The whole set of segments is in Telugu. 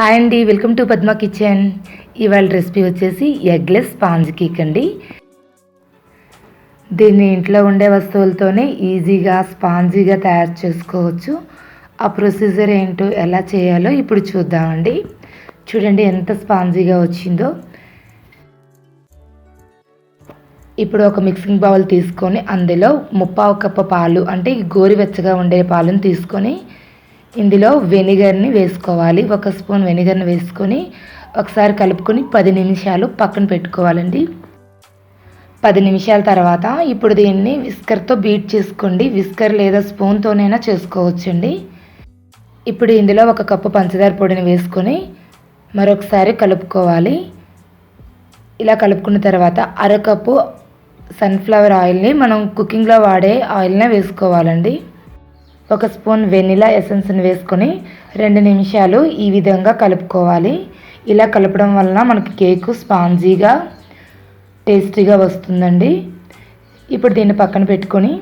హాయ్ అండి వెల్కమ్ టు పద్మ కిచెన్ ఇవాళ రెసిపీ వచ్చేసి ఎగ్లెస్ స్పాంజ్ కేక్ అండి. దీన్ని ఇంట్లో ఉండే వస్తువులతోనే ఈజీగా స్పాంజీగా తయారు చేసుకోవచ్చు. ఆ ప్రొసీజర్ ఏంటో ఎలా చేయాలో ఇప్పుడు చూద్దామండి. చూడండి ఎంత స్పాంజీగా వచ్చిందో. ఇప్పుడు ఒక మిక్సింగ్ బౌల్ తీసుకొని అందులో ముప్పావు కప్ప పాలు అంటే గోరువెచ్చగా ఉండే పాలను తీసుకొని ఇందులో వెనిగర్ని వేసుకోవాలి. ఒక స్పూన్ వెనిగర్ని వేసుకొని ఒకసారి కలుపుకొని పది నిమిషాలు పక్కన పెట్టుకోవాలండి. పది నిమిషాల తర్వాత ఇప్పుడు దీన్ని విస్కర్తో బీట్ చేసుకోండి. విస్కర్ లేదా స్పూన్తోనైనా చేసుకోవచ్చండి. ఇప్పుడు ఇందులో ఒక కప్పు పంచదార పొడిని వేసుకొని మరొకసారి కలుపుకోవాలి. ఇలా కలుపుకున్న తర్వాత అరకప్పు సన్ఫ్లవర్ ఆయిల్ని మనం కుకింగ్లో వాడే ఆయిల్నే వేసుకోవాలండి. ఒక స్పూన్ వెనిలా ఎసెన్స్ని వేసుకొని రెండు నిమిషాలు ఈ విధంగా కలుపుకోవాలి. ఇలా కలపడం వలన మనకి కేకు స్పాంజీగా టేస్టీగా వస్తుందండి. ఇప్పుడు దీన్ని పక్కన పెట్టుకొని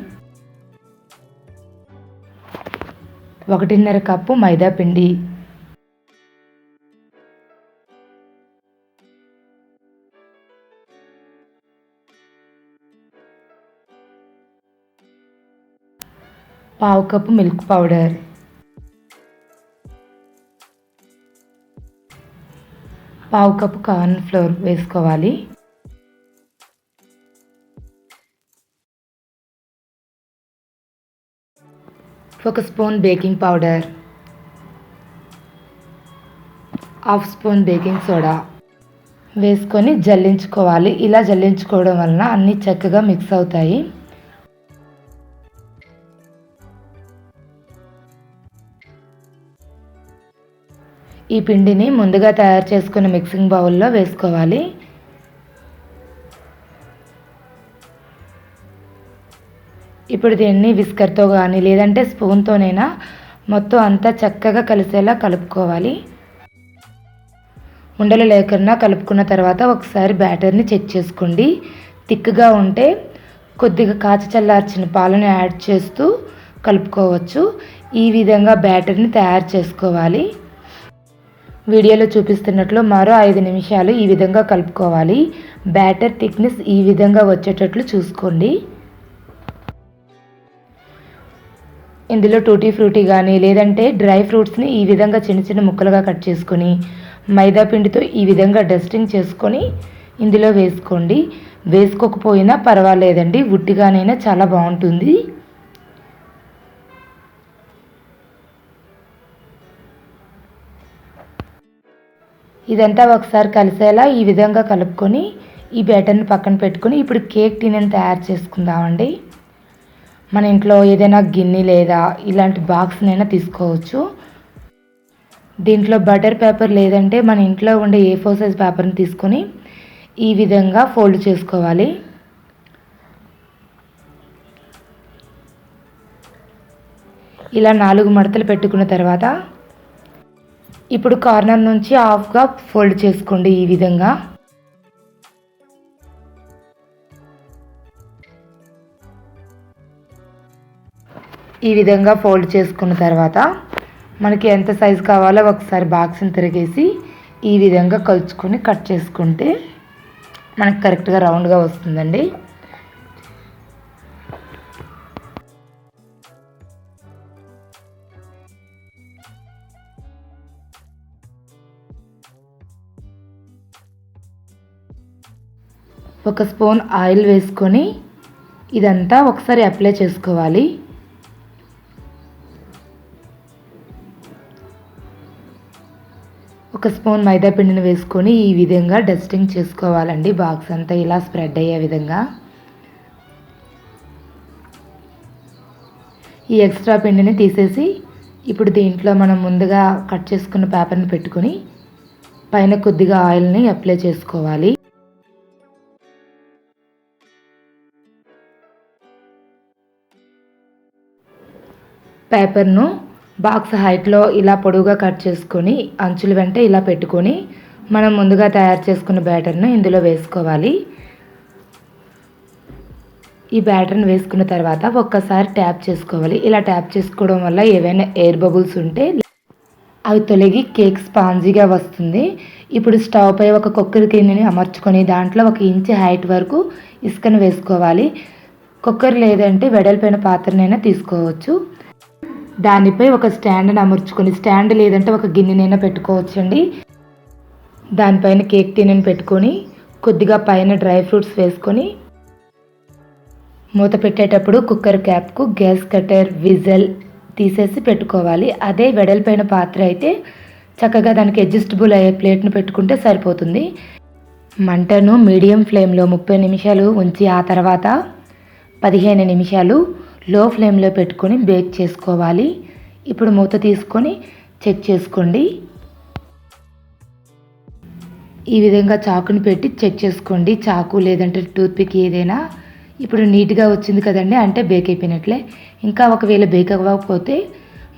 ఒకటిన్నర కప్పు మైదా పిండి పావు కప్పు మిల్క్ పౌడర్. పావు కప్పు కార్న్ ఫ్లోర్ వేసుకోవాలి. ఒక spoon baking powder. Half spoon baking soda. వేసుకొని జల్లించుకోవాలి. ఇలా జల్లించుకోవడం వలన అన్నీ చక్కగా మిక్స్ అవుతాయి. ఈ పిండిని ముందుగా తయారు చేసుకున్న మిక్సింగ్ బౌల్లో వేసుకోవాలి. ఇప్పుడు దీన్ని విస్కర్తో కానీ లేదంటే స్పూన్తోనైనా మొత్తం అంతా చక్కగా కలిసేలా కలుపుకోవాలి. ఉండలు లేకుండా కలుపుకున్న తర్వాత ఒకసారి బ్యాటర్ని చెక్ చేసుకోండి. థిక్గా ఉంటే కొద్దిగా కాచి చల్లార్చిన పాలను యాడ్ చేస్తూ కలుపుకోవచ్చు. ఈ విధంగా బ్యాటర్ని తయారు చేసుకోవాలి. వీడియోలో చూపిస్తున్నట్లు మరో ఐదు నిమిషాలు ఈ విధంగా కలుపుకోవాలి. బ్యాటర్ థిక్నెస్ ఈ విధంగా వచ్చేటట్లు చూసుకోండి. ఇందులో టూటీ ఫ్రూటీ కానీ లేదంటే డ్రై ఫ్రూట్స్ని ఈ విధంగా చిన్న చిన్న ముక్కలుగా కట్ చేసుకొని మైదా పిండితో ఈ విధంగా డస్టింగ్ చేసుకొని ఇందులో వేసుకోండి. వేసుకోకపోయినా పర్వాలేదండి ఉట్టిగానైనా చాలా బాగుంటుంది. ఇదంతా ఒకసారి కలిసేలా ఈ విధంగా కలుపుకొని ఈ బ్యాటర్ని పక్కన పెట్టుకొని ఇప్పుడు కేక్ టిన్ని తయారు చేసుకుందామండి. మన ఇంట్లో ఏదైనా గిన్నె లేదా ఇలాంటి బాక్స్నైనా తీసుకోవచ్చు. దీంట్లో బటర్ పేపర్ లేదంటే మన ఇంట్లో ఉండే ఏ ఫోర్ సైజ్ పేపర్ని తీసుకొని ఈ విధంగా ఫోల్డ్ చేసుకోవాలి. ఇలా నాలుగు మడతలు పెట్టుకున్న తర్వాత ఇప్పుడు కార్నర్ నుంచి హాఫ్గా ఫోల్డ్ చేసుకోండి ఈ విధంగా. ఈ విధంగా ఫోల్డ్ చేసుకున్న తర్వాత మనకి ఎంత సైజు కావాలో ఒకసారి బాక్స్ని తిరిగేసి ఈ విధంగా కలుచుకొని కట్ చేసుకుంటే మనకి కరెక్ట్గా రౌండ్గా వస్తుందండి. ఒక స్పూన్ ఆయిల్ వేసుకొని ఇదంతా ఒకసారి అప్లై చేసుకోవాలి. ఒక స్పూన్ మైదా పిండిని వేసుకొని ఈ విధంగా డస్టింగ్ చేసుకోవాలండి. బాక్స్ అంతా ఇలా స్ప్రెడ్ అయ్యే విధంగా. ఈ ఎక్స్ట్రా పిండిని తీసేసి ఇప్పుడు దీంట్లో మనం ముందుగా కట్ చేసుకున్న పేపర్ని పెట్టుకొని పైన కొద్దిగా ఆయిల్ని అప్లై చేసుకోవాలి. పేపర్ను బాక్స్ హైట్లో ఇలా పొడవుగా కట్ చేసుకొని అంచుల వెంట ఇలా పెట్టుకొని మనం ముందుగా తయారు చేసుకున్న బ్యాటర్ను ఇందులో వేసుకోవాలి. ఈ బ్యాటర్ని వేసుకున్న తర్వాత ఒక్కసారి ట్యాప్ చేసుకోవాలి. ఇలా ట్యాప్ చేసుకోవడం వల్ల ఏవైనా ఎయిర్ బబుల్స్ ఉంటే అవి తొలగి కేక్ స్పాంజీగా వస్తుంది. ఇప్పుడు స్టవ్ పై ఒక కుక్కర్ గిన్నెని అమర్చుకొని దాంట్లో ఒక ఇంచు హైట్ వరకు ఇసుకను వేసుకోవాలి. కుక్కర్ లేదంటే వెడల్పోయిన పాత్రనైనా తీసుకోవచ్చు. దానిపై ఒక స్టాండ్ని అమర్చుకొని స్టాండ్ లేదంటే ఒక గిన్నెనైనా పెట్టుకోవచ్చండి. దానిపైన కేక్ టిన్నెని పెట్టుకొని కొద్దిగా పైన డ్రై ఫ్రూట్స్ వేసుకొని మూత పెట్టేటప్పుడు కుక్కర్ క్యాప్కు గ్యాస్ కట్టర్ విజల్ తీసేసి పెట్టుకోవాలి. అదే వెడల్పైన పాత్ర అయితే చక్కగా దానికి అడ్జస్టబుల్ అయ్యే ప్లేట్ను పెట్టుకుంటే సరిపోతుంది. మంటను మీడియం ఫ్లేమ్లో ముప్పై నిమిషాలు ఉంచి ఆ తర్వాత పదిహేను నిమిషాలు లో ఫ్లేమ్లో పెట్టుకొని బేక్ చేసుకోవాలి. ఇప్పుడు మూత తీసుకొని చెక్ చేసుకోండి. ఈ విధంగా చాకుని పెట్టి చెక్ చేసుకోండి. చాకు లేదంటే టూత్పిక్ ఏదైనా. ఇప్పుడు నీట్గా వచ్చింది కదండి అంటే బేక్ అయిపోయినట్లే. ఇంకా ఒకవేళ బేక్ అవ్వకపోతే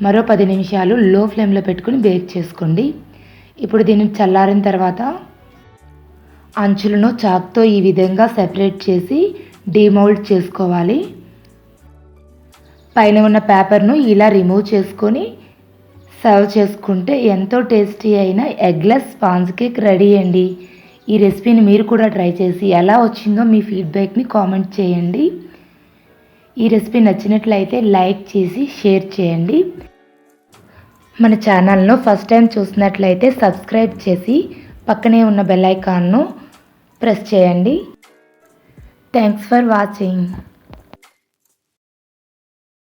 మరో పది నిమిషాలు లో ఫ్లేమ్లో పెట్టుకుని బేక్ చేసుకోండి. ఇప్పుడు దీన్ని చల్లారిన తర్వాత అంచులను చాక్తో ఈ విధంగా సెపరేట్ చేసి డీమౌల్డ్ చేసుకోవాలి. పైన ఉన్న పేపర్ను ఇలా రిమూవ్ చేసుకొని సర్వ్ చేసుకుంటే ఎంతో టేస్టీ అయిన ఎగ్లెస్ స్పాంజ్ కేక్ రెడీ అండి. ఈ రెసిపీని మీరు కూడా ట్రై చేసి ఎలా వచ్చిందో మీ ఫీడ్బ్యాక్ని కామెంట్ చేయండి. ఈ రెసిపీ నచ్చినట్లయితే లైక్ చేసి షేర్ చేయండి. మన ఛానల్ను ఫస్ట్ టైం చూసినట్లయితే సబ్స్క్రైబ్ చేసి పక్కనే ఉన్న బెల్ ఐకాన్ను ప్రెస్ చేయండి. Thanks for watching.